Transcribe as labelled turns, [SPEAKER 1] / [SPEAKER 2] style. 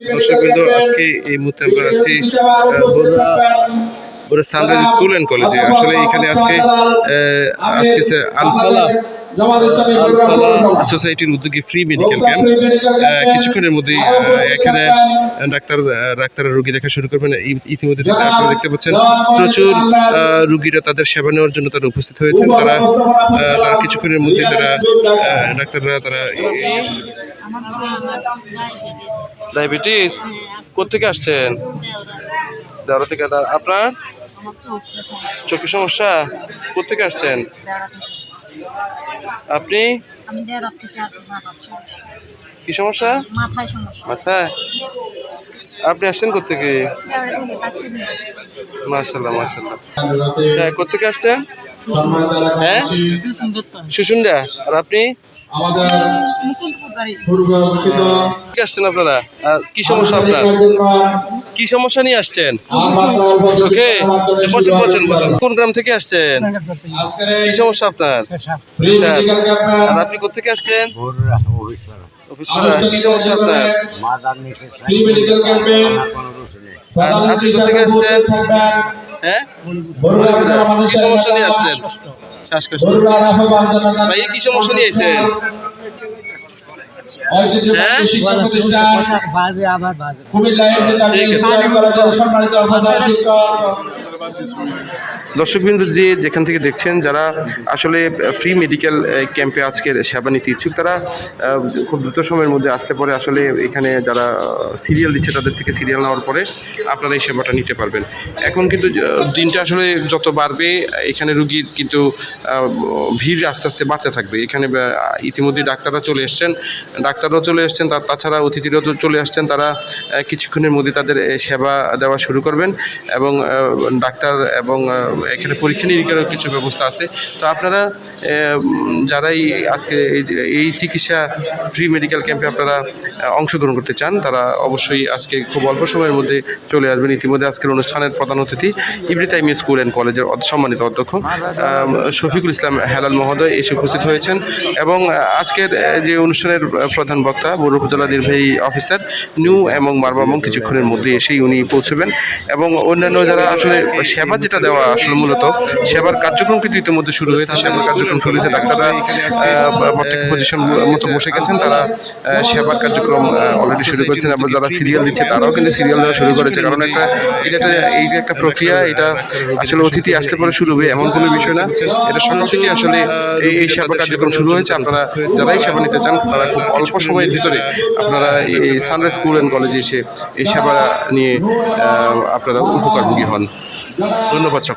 [SPEAKER 1] দর্শকবৃন্দ, আজকে এই মুহূর্তে আমরা আছি বরুড়া সানরাইজ স্কুল অ্যান্ড কলেজে। আসলে এখানে আজকে আজকে আলফালা সোসাইটির উদ্যোগে ফ্রি মেডিকেল ক্যাম্প। কিছুক্ষণের মধ্যেই এখানে ডাক্তার ডাক্তাররা রোগী দেখা শুরু করবেন। ইতিমধ্যে আপনারা দেখতে পাচ্ছেন, প্রচুর রোগীরা তাদের সেবা নেওয়ার জন্য তারা উপস্থিত হয়েছেন। তারা তারা কিছুক্ষণের মধ্যে তারা ডাক্তাররা তারা
[SPEAKER 2] ডায়াবেটিস
[SPEAKER 1] কোথেকে আসছেন? দেওয়া থেকে। আপনার? চোখের সমস্যা? কোথেকে আসছেন? আপনি? কি সমস্যা?
[SPEAKER 2] মাথায়।
[SPEAKER 1] আপনি আসছেন কোথেকে মাশাল্লাহ মাশাল্লাহ হ্যাঁ কোথেকে আসছেন? হ্যাঁ?
[SPEAKER 2] তো
[SPEAKER 1] আর আপনি?
[SPEAKER 3] আমাদের
[SPEAKER 1] আসছেন আপনারা? আর কি সমস্যা আপনার? কি সমস্যা নিয়ে আসছেন? ওকে বলছেন বলছেন বলছেন কোন গ্রাম থেকে আসছেন? কি সমস্যা আপনার?
[SPEAKER 3] ফ্রি মেডিকেল
[SPEAKER 1] আর আপনি কোথেকে আসছেন? অফিস কি সমস্যা আপনার? আপনি কোথেকে আসছেন? হ্যাঁ? কি সমস্যা নিয়ে আসছেন? শ্বাসকষ্ট। ভাই কি সমস্যা নিয়ে এসেছেন হ্যাঁ? দর্শকবৃন্দ যে যেখান থেকে দেখছেন, যারা আসলে ফ্রি মেডিকেল ক্যাম্পে আজকের সেবা নিতে ইচ্ছুক, তারা খুব দ্রুত সময়ের মধ্যে আসতে পারে। আসলে এখানে যারা সিরিয়াল দিচ্ছে, তাদের থেকে সিরিয়াল নেওয়ার পরে আপনারা এই সেবাটা নিতে পারবেন। এখন কিন্তু দিনটা আসলে যত বাড়বে, এখানে রুগীর কিন্তু ভিড় আস্তে আস্তে বাড়তে থাকবে। এখানে ইতিমধ্যে ডাক্তাররা চলে এসছেন। ডাক্তাররাও চলে এসছেন তার তাছাড়া অতিথিরাও তো চলে আসছেন। তারা কিছুক্ষণের মধ্যে তাদের সেবা দেওয়া শুরু করবেন এবং ডাক্তার এবং এখানে পরীক্ষা নিরীক্ষারও কিছু ব্যবস্থা আছে। তো আপনারা যারাই আজকে এই চিকিৎসা ফ্রি মেডিকেল ক্যাম্পে আপনারা অংশগ্রহণ করতে চান, তারা অবশ্যই আজকে খুব অল্প সময়ের মধ্যে চলে আসবেন। ইতিমধ্যে আজকের অনুষ্ঠানের প্রধান অতিথি ইব্রিতাইম স্কুল অ্যান্ড কলেজের সম্মানিত অধ্যক্ষ শফিকুল ইসলাম হেলাল মহোদয় এসে উপস্থিত হয়েছেন এবং আজকের যে অনুষ্ঠানের প্রধান বক্তা, বড় উপজেলা নির্বাহী অফিসার নিউ এবং মারবামং কিছুক্ষণের মধ্যে এসেই উনি পৌঁছবেন এবং অন্যান্য যারা আসলে সেবা যেটা দেওয়া আসলে মূলত সেবার কার্যক্রম কিন্তু ইতিমধ্যে শুরু হয়েছে সেবার কার্যক্রম শুরু হয়েছে ডাক্তাররা প্রত্যেক পজিশন মতো বসে গেছেন তারা সেবার কার্যক্রম অলরেডি শুরু করেছেন এবং যারা সিরিয়াল দিচ্ছে তারাও কিন্তু সিরিয়াল দেওয়া শুরু করেছে কারণ একটা এটা এইটা একটা প্রক্রিয়া এটা আসলে অতিথি আসতে পরে শুরু হবে এমন কোনো বিষয় না। এটা সকাল থেকে আসলে এই এই সেবা কার্যক্রম শুরু হয়েছে আপনারা যারাই সেবা নিতে চান তারা খুব অল্প সময়ের ভিতরে আপনারা এই সানরাইজ স্কুল অ্যান্ড কলেজে এসে এই সেবা নিয়ে আপনারা উপকারভোগী হন। ধন্যবাদ।